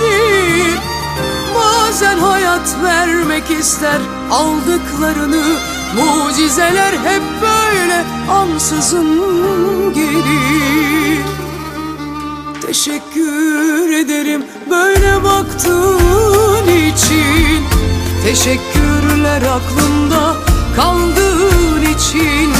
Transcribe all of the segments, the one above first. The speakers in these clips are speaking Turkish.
Bir Bazen hayat vermek ister aldıklarını Mucizeler hep böyle ansızın gelir. Teşekkür ederim böyle baktığın için. Teşekkürler aklımda kaldığın için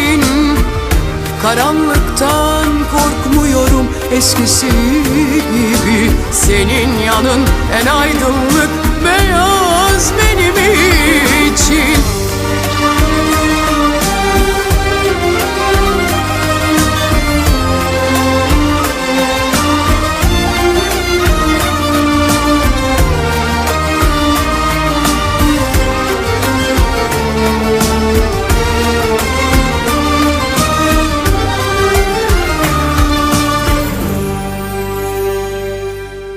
Karanlıktan korkmuyorum eskisi gibi. Senin yanın en aydınlık beyaz benim için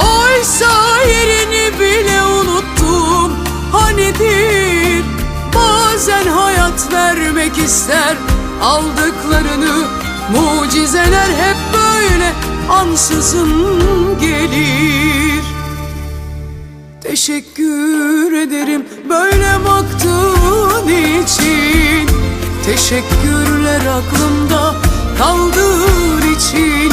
Oysa yerini bile unuttum. Hanidir bazen hayat vermek ister. Aldıklarını mucizeler hep böyle ansızın gelir. Teşekkür ederim böyle baktığın için. Teşekkürler aklımda kaldığın için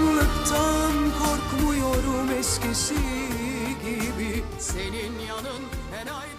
Karanlıktan korkmuyorum eskisi gibi. Senin yanın en aydınlık